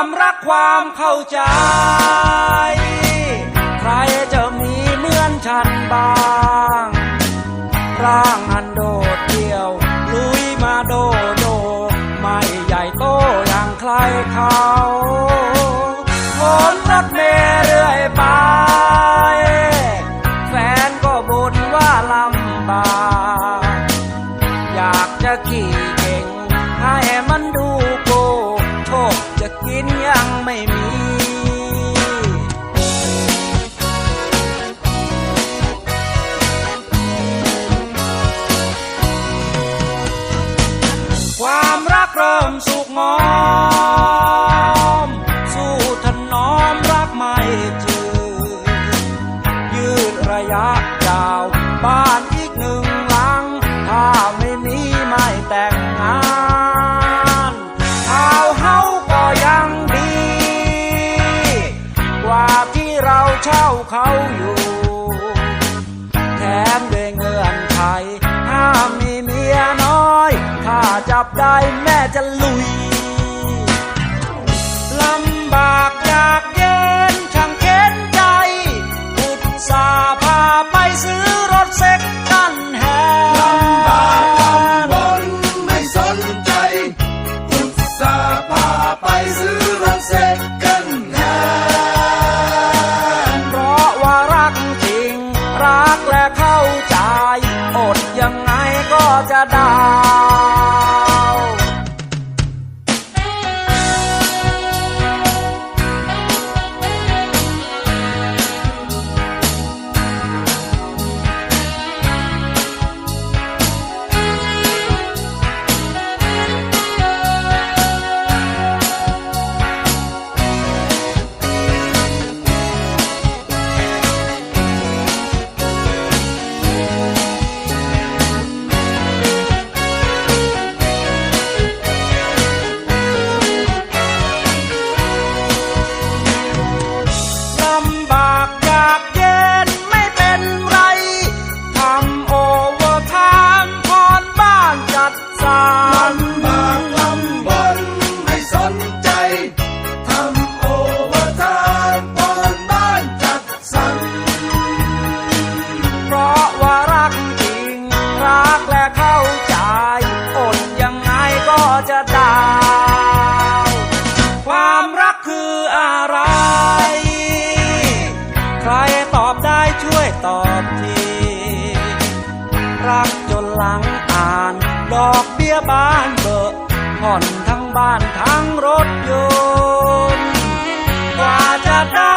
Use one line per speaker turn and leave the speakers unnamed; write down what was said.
ความรักความเข้าใจ ใครจะมีเหมือนฉันบ้าง ร่างอันโดดเดี่ยว ลุยมาโดโด ไม่ใหญ่โตอย่างใครเขาโนรถเมล์เรื่อยไป แฟนก็บ่นว่าลำบาก อยากจะขี่ มีความรักเริ่มสุกงอม สู้ถนอมรักไม่จืดยืดระยะยาวบ้าน เขาอยู่ แถมด้วยเงื่อนไขห้ามมีเมียน้อย ถ้าจับได้แม่จะลุยลำบากอยากเย็นช่างเข็นใจอุตสาห์พาไปซื้อ
จ
จะดาวความรักคืออะไร ใครตอบได้ช่วยตอบที รักจนหลังอ่าน ดอกเบี้ยบ้านเบอร์ผ่อนทั้งบ้านทั้งรถยนต์ กว่าจะได้